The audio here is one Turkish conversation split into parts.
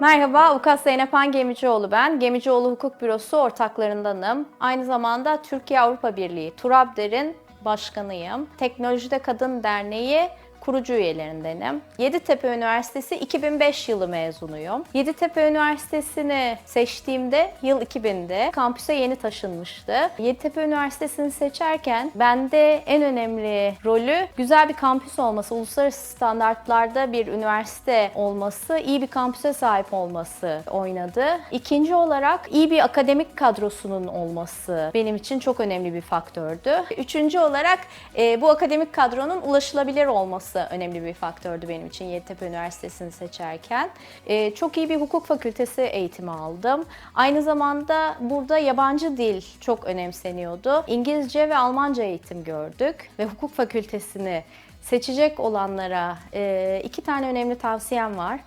Merhaba, Avukat Zeynep Han Gemicioğlu ben. Gemicioğlu Hukuk Bürosu ortaklarındanım. Aynı zamanda Türkiye-Avrupa Birliği, TURABDER'in başkanıyım. Teknolojide Kadın Derneği kurucu üyelerindenim. Yeditepe Üniversitesi 2005 yılı mezunuyum. Yeditepe Üniversitesi'ni seçtiğimde yıl 2000'de kampüse yeni taşınmıştı. Yeditepe Üniversitesi'ni seçerken bende en önemli rolü güzel bir kampüs olması, uluslararası standartlarda bir üniversite olması, iyi bir kampüse sahip olması oynadı. İkinci olarak iyi bir akademik kadrosunun olması benim için çok önemli bir faktördü. Üçüncü olarak e, bu akademik kadronun ulaşılabilir olması önemli bir faktördü benim için Yeditepe Üniversitesi'ni seçerken. E, çok iyi bir hukuk fakültesi eğitimi aldım. Aynı zamanda burada yabancı dil çok önemseniyordu. İngilizce ve Almanca eğitim gördük ve hukuk fakültesini seçecek olanlara e, iki tane önemli tavsiyem var.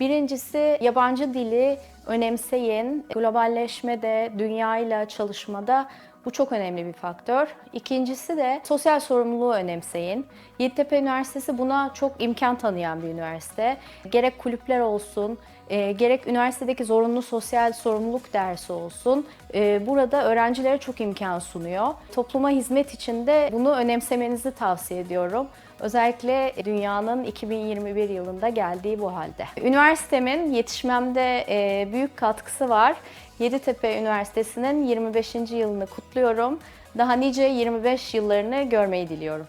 Birincisi yabancı dili önemseyin. Globalleşmede, dünyayla çalışmada bu çok önemli bir faktör. İkincisi de sosyal sorumluluğu önemseyin. Yeditepe Üniversitesi buna çok imkan tanıyan bir üniversite. Gerek kulüpler olsun, e, gerek üniversitedeki zorunlu sosyal sorumluluk dersi olsun. e, burada öğrencilere çok imkan sunuyor. Topluma hizmet için de bunu önemsemenizi tavsiye ediyorum. Özellikle dünyanın 2021 yılında geldiği bu halde. Üniversitemin yetişmemde e, büyük katkısı var. Yeditepe Üniversitesi'nin 25. yılını kutluyorum. Daha nice 25 yıllarını görmeyi diliyorum.